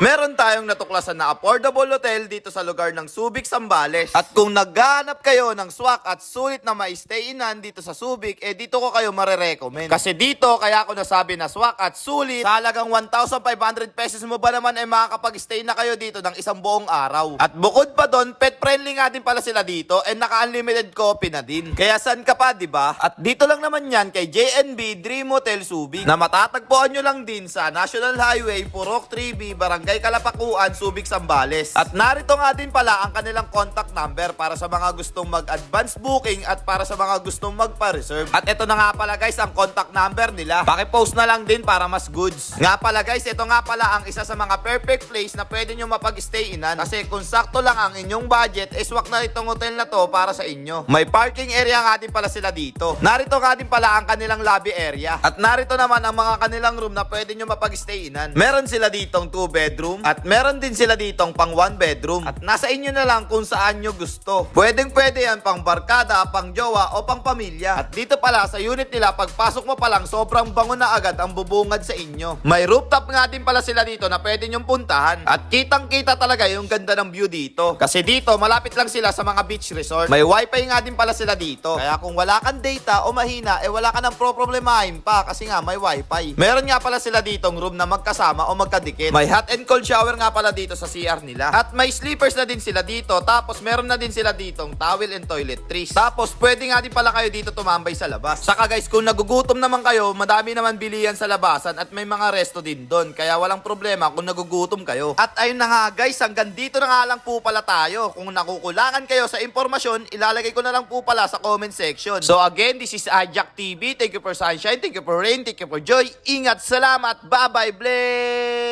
Meron tayong natuklasan na affordable hotel dito sa lugar ng Subic, Sambales. At kung naghahanap kayo ng swak at sulit na ma-stay inan dito sa Subic, eh dito ko kayo marerecommend. Kasi dito, kaya ako nasabi na swak at sulit, sa halagang 1,500 pesos mo ba naman ay makakapag-stay na kayo dito ng isang buong araw. At bukod pa doon, pet friendly nga din pala sila dito and naka-unlimited coffee na din. Kaya san ka pa, di ba? At dito lang naman yan kay JNB Dream Hotel Subic na matatagpuan nyo lang din sa National Highway, Purok 3B, Barangay Kalapakuan, Subic, Sambales. At narito nga din pala ang kanilang contact number para sa mga gustong mag-advance booking at para sa mga gustong magpa-reserve. At ito na nga pala guys ang contact number nila. Pakipost na lang din para mas goods. Nga pala guys, ito nga pala ang isa sa mga perfect place na pwede nyo mapag-stay inan. Kasi kung sakto lang ang inyong budget, eh swak na itong hotel na to para sa inyo. May parking area nga din pala sila dito. Narito nga din pala ang kanilang lobby area. At narito naman ang mga kanilang room na pwede nyo mapag-stay inan. Meron sila ditong 2 bedroom at meron din sila ditong pang 1 bedroom. At nasa inyo na lang kung saan nyo gusto. Pwedeng pwede yan pang barkada, pang jowa o pang pamilya. At dito pala sa unit nila, pagpasok mo pa lang, sobrang bango na agad ang bubungad sa inyo. May rooftop nga din pala sila dito na pwede nyong puntahan. At kitang kita talaga yung ganda ng view dito. Kasi dito, malapit lang sila sa mga beach resort. May wifi nga din pala sila dito. Kaya kung wala kang data o mahina, eh wala ka ng pro-problemahin pa kasi nga may wifi. Meron nga pala sila ditong room na magkasama o magkadikit. May hot and cold shower nga pala dito sa CR nila. At may sleepers na din sila dito. Tapos meron na din sila ditong towel and toiletries. Tapos pwede nga din pala kayo dito tumambay sa labas. Saka guys, kung nagugutom naman kayo, madami naman bilihan sa labasan at may mga resto din doon. Kaya walang problema kung nagugutom kayo. At ayun na nga guys, hanggang dito na nga lang po pala tayo. Kung nakukulangan kayo sa impormasyon, ilalagay ko na lang po pala sa comment section. So again, this is Ajak TV. Thank you for sunshine, thank you for rain, thank you for joy. Ingat, salamat, bye-bye, ble!